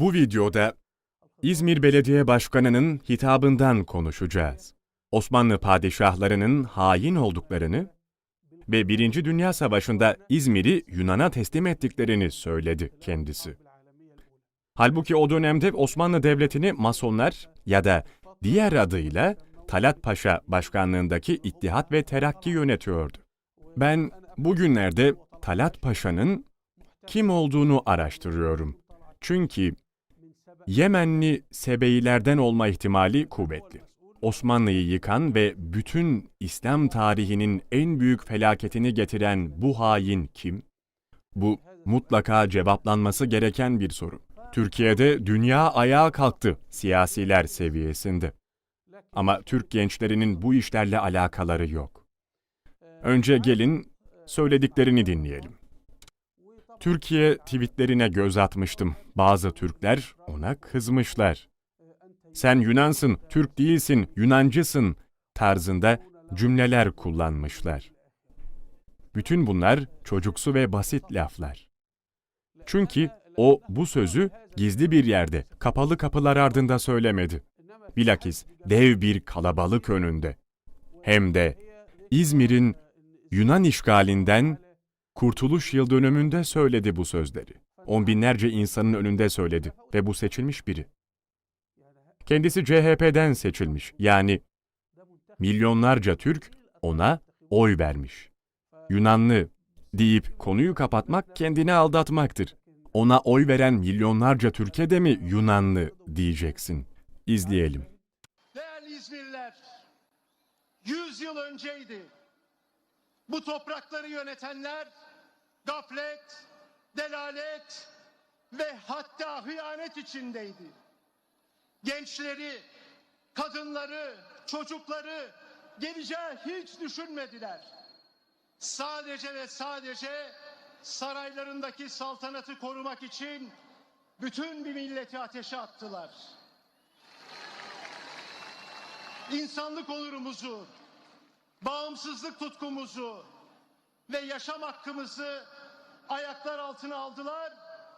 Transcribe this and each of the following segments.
Bu videoda İzmir Belediye Başkanı'nın hitabından konuşacağız. Osmanlı padişahlarının hain olduklarını ve Birinci Dünya Savaşı'nda İzmir'i Yunan'a teslim ettiklerini söyledi kendisi. Halbuki o dönemde Osmanlı Devleti'ni Masonlar ya da diğer adıyla Talat Paşa başkanlığındaki İttihat ve Terakki yönetiyordu. Ben bugünlerde Talat Paşa'nın kim olduğunu araştırıyorum. Çünkü Yemenli Sebeilerden olma ihtimali kuvvetli. Osmanlı'yı yıkan ve bütün İslam tarihinin en büyük felaketini getiren bu hain kim? Bu mutlaka cevaplanması gereken bir soru. Türkiye'de dünya ayağa kalktı siyasiler seviyesinde. Ama Türk gençlerinin bu işlerle alakaları yok. Önce gelin söylediklerini dinleyelim. Türkiye tweetlerine göz atmıştım. Bazı Türkler ona kızmışlar. Sen Yunansın, Türk değilsin, Yunancısın tarzında cümleler kullanmışlar. Bütün bunlar çocuksu ve basit laflar. Çünkü o bu sözü gizli bir yerde, kapalı kapılar ardında söylemedi. Bilakis dev bir kalabalık önünde. Hem de İzmir'in Yunan işgalinden Kurtuluş Yıl dönümünde söyledi bu sözleri. On binlerce insanın önünde söyledi ve bu seçilmiş biri. Kendisi CHP'den seçilmiş. Yani milyonlarca Türk ona oy vermiş. Yunanlı deyip konuyu kapatmak kendini aldatmaktır. Ona oy veren milyonlarca Türkiye de mi Yunanlı diyeceksin? İzleyelim. Değerli İzmirliler, 100 yıl önceydi. Bu toprakları yönetenler gaflet, delalet ve hatta hıyanet içindeydi. Gençleri, kadınları, çocukları geleceği hiç düşünmediler. Sadece ve sadece saraylarındaki saltanatı korumak için bütün bir milleti ateşe attılar. insanlık onurumuzu, bağımsızlık tutkumuzu ve yaşam hakkımızı ayaklar altına aldılar,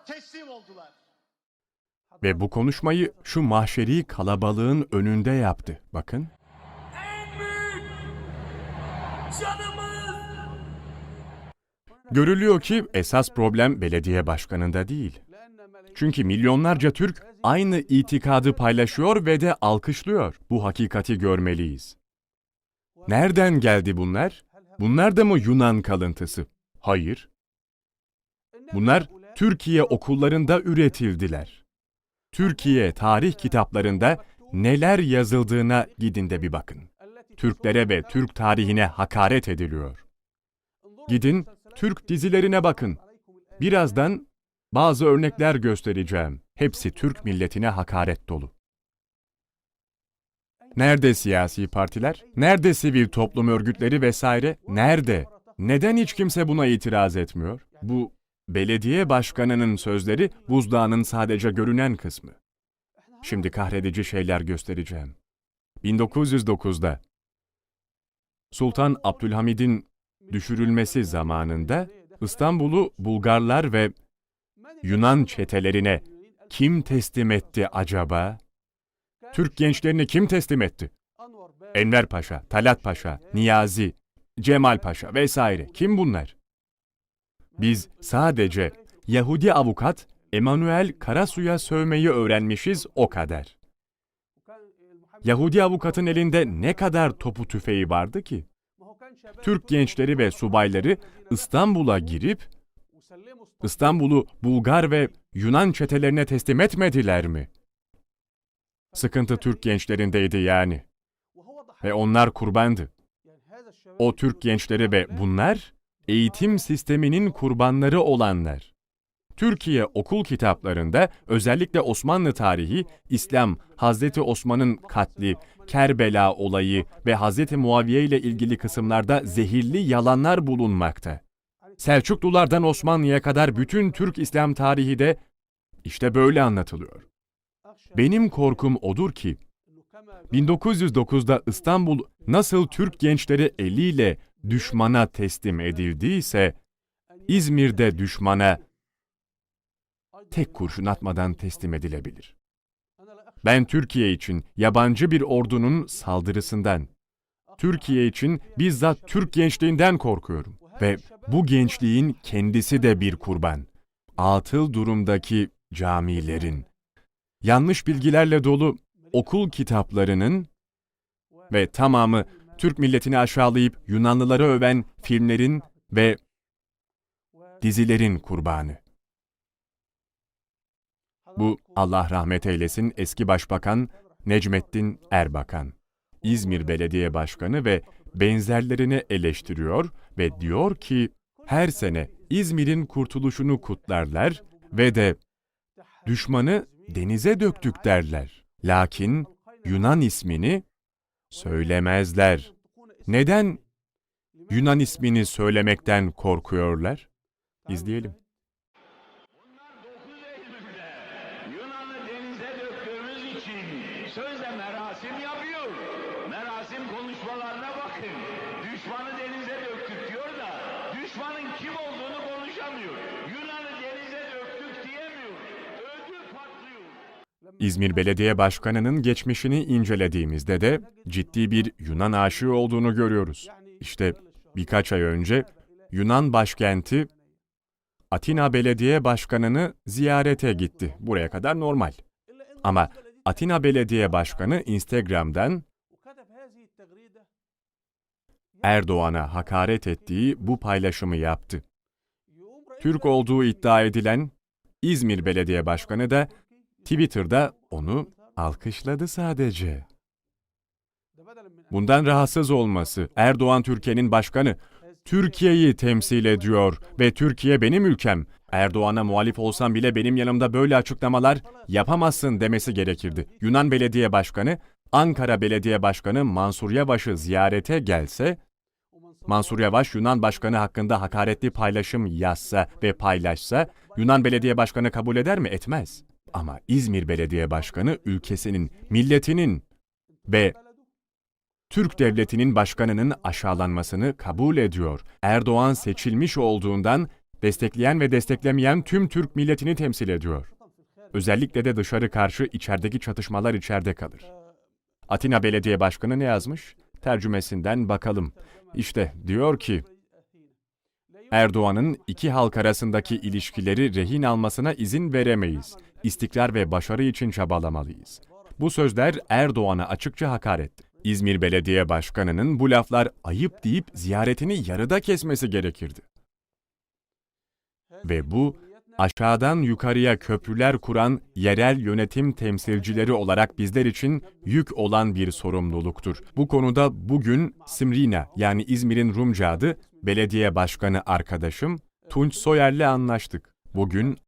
teslim oldular. Ve bu konuşmayı şu mahşeri kalabalığın önünde yaptı. Bakın. en büyük canımız. Görülüyor ki esas problem belediye başkanında değil. Çünkü milyonlarca Türk aynı itikadı paylaşıyor ve de alkışlıyor. Bu hakikati görmeliyiz. Nereden geldi bunlar? Bunlar da mı Yunan kalıntısı? Hayır. Bunlar Türkiye okullarında üretildiler. Türkiye tarih kitaplarında neler yazıldığına gidin de bir bakın. Türklere ve Türk tarihine hakaret ediliyor. Gidin Türk dizilerine bakın. Birazdan bazı örnekler göstereceğim. Hepsi Türk milletine hakaret dolu. Nerede siyasi partiler? Nerede sivil toplum örgütleri vesaire? Nerede? Neden hiç kimse buna itiraz etmiyor? Bu belediye başkanının sözleri buzdağının sadece görünen kısmı. Şimdi kahredici şeyler göstereceğim. 1909'da Sultan Abdülhamid'in düşürülmesi zamanında İstanbul'u Bulgarlar ve Yunan çetelerine kim teslim etti acaba? Türk gençlerini kim teslim etti? Enver Paşa, Talat Paşa, Niyazi, Cemal Paşa vesaire. Kim bunlar? Biz sadece Yahudi avukat Emanuel Karasu'ya sövmeyi öğrenmişiz o kadar. Yahudi avukatın elinde ne kadar topu tüfeği vardı ki? Türk gençleri ve subayları İstanbul'a girip İstanbul'u Bulgar ve Yunan çetelerine teslim etmediler mi? Sıkıntı Türk gençlerindeydi yani. Ve onlar kurbandı. O Türk gençleri ve bunlar eğitim sisteminin kurbanları olanlar. Türkiye okul kitaplarında özellikle Osmanlı tarihi, İslam, Hazreti Osman'ın katli, Kerbela olayı ve Hazreti Muaviye ile ilgili kısımlarda zehirli yalanlar bulunmakta. Selçuklulardan Osmanlı'ya kadar bütün Türk İslam tarihi de işte böyle anlatılıyor. Benim korkum odur ki 1909'da İstanbul nasıl Türk gençleri eliyle düşmana teslim edildiyse İzmir'de düşmana tek kurşun atmadan teslim edilebilir. Ben Türkiye için yabancı bir ordunun saldırısından, Türkiye için bizzat Türk gençliğinden korkuyorum. Ve bu gençliğin kendisi de bir kurban. Atıl durumdaki camilerin, yanlış bilgilerle dolu okul kitaplarının ve tamamı Türk milletini aşağılayıp Yunanlıları öven filmlerin ve dizilerin kurbanı. Bu Allah rahmet eylesin eski başbakan Necmettin Erbakan. İzmir Belediye Başkanı ve benzerlerini eleştiriyor ve diyor ki her sene İzmir'in kurtuluşunu kutlarlar ve de düşmanı denize döktük derler. Lakin Yunan ismini söylemezler. Neden Yunan ismini söylemekten korkuyorlar? İzleyelim. 9 Eylül'de Yunan'ı denize döktüğümüz için sözde merasim yapıyor. Merasim konuşmalarına bakın. Düşmanı denize döktük diyor da düşmanın kim olduğunu konuşamıyor. Yunan'ı denize döktük diyemiyor. Ödü patlıyor. İzmir Belediye Başkanı'nın geçmişini incelediğimizde de ciddi bir Yunan aşığı olduğunu görüyoruz. İşte birkaç ay önce Yunan başkenti Atina Belediye Başkanı'nı ziyarete gitti. Buraya kadar normal. Ama Atina Belediye Başkanı Instagram'dan Erdoğan'a hakaret ettiği bu paylaşımı yaptı. Türk olduğu iddia edilen İzmir Belediye Başkanı da Twitter'da onu alkışladı sadece. Bundan rahatsız olması, Erdoğan Türkiye'nin başkanı, Türkiye'yi temsil ediyor ve Türkiye benim ülkem. Erdoğan'a muhalif olsam bile benim yanımda böyle açıklamalar yapamazsın demesi gerekirdi. Yunan Belediye Başkanı, Ankara Belediye Başkanı Mansur Yavaş'ı ziyarete gelse, Mansur Yavaş Yunan Başkanı hakkında hakaretli paylaşım yazsa ve paylaşsa, Yunan Belediye Başkanı kabul eder mi? Etmez. Ama İzmir Belediye Başkanı ülkesinin, milletinin ve Türk devletinin başkanının aşağılanmasını kabul ediyor. Erdoğan seçilmiş olduğundan destekleyen ve desteklemeyen tüm Türk milletini temsil ediyor. Özellikle de dışarı karşı içerideki çatışmalar içeride kalır. Atina Belediye Başkanı ne yazmış? Tercümesinden bakalım. İşte diyor ki, Erdoğan'ın iki halk arasındaki ilişkileri rehin almasına izin veremeyiz. İstikrar ve başarı için çabalamalıyız. Bu sözler Erdoğan'a açıkça hakaretti. İzmir Belediye Başkanı'nın bu laflar ayıp deyip ziyaretini yarıda kesmesi gerekirdi. Ve bu aşağıdan yukarıya köprüler kuran yerel yönetim temsilcileri olarak bizler için yük olan bir sorumluluktur. Bu konuda bugün Simrina yani İzmir'in Rumca adı belediye başkanı arkadaşım Tunç Soyer'le anlaştık. Bugün